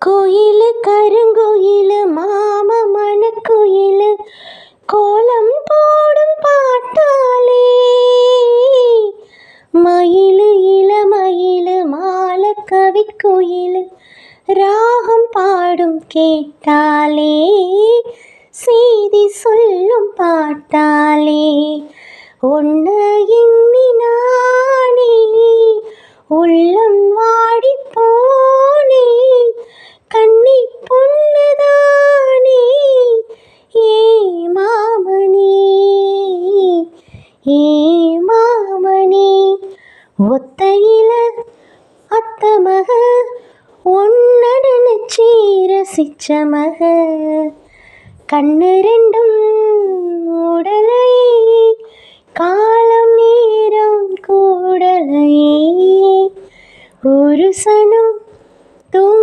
கோயில் கருங்குயில் மாம மணக்குயில் கோலம் போடும் பாட்டாலே மயிலு இளமயிலு மால கவிக்குயில் ராகம் பாடும் கேட்டாலே செய்தி சொல்லும் பாட்டாலே ஒன்று ஏ மாமணி ஒத்தையில அத்த மக ஒன்ன நினைச்சி ரசிச்ச மக கண்ணு ரெண்டும் உடலை காலம் நேரம் கூடலை. ஒரு சனம் தூங்க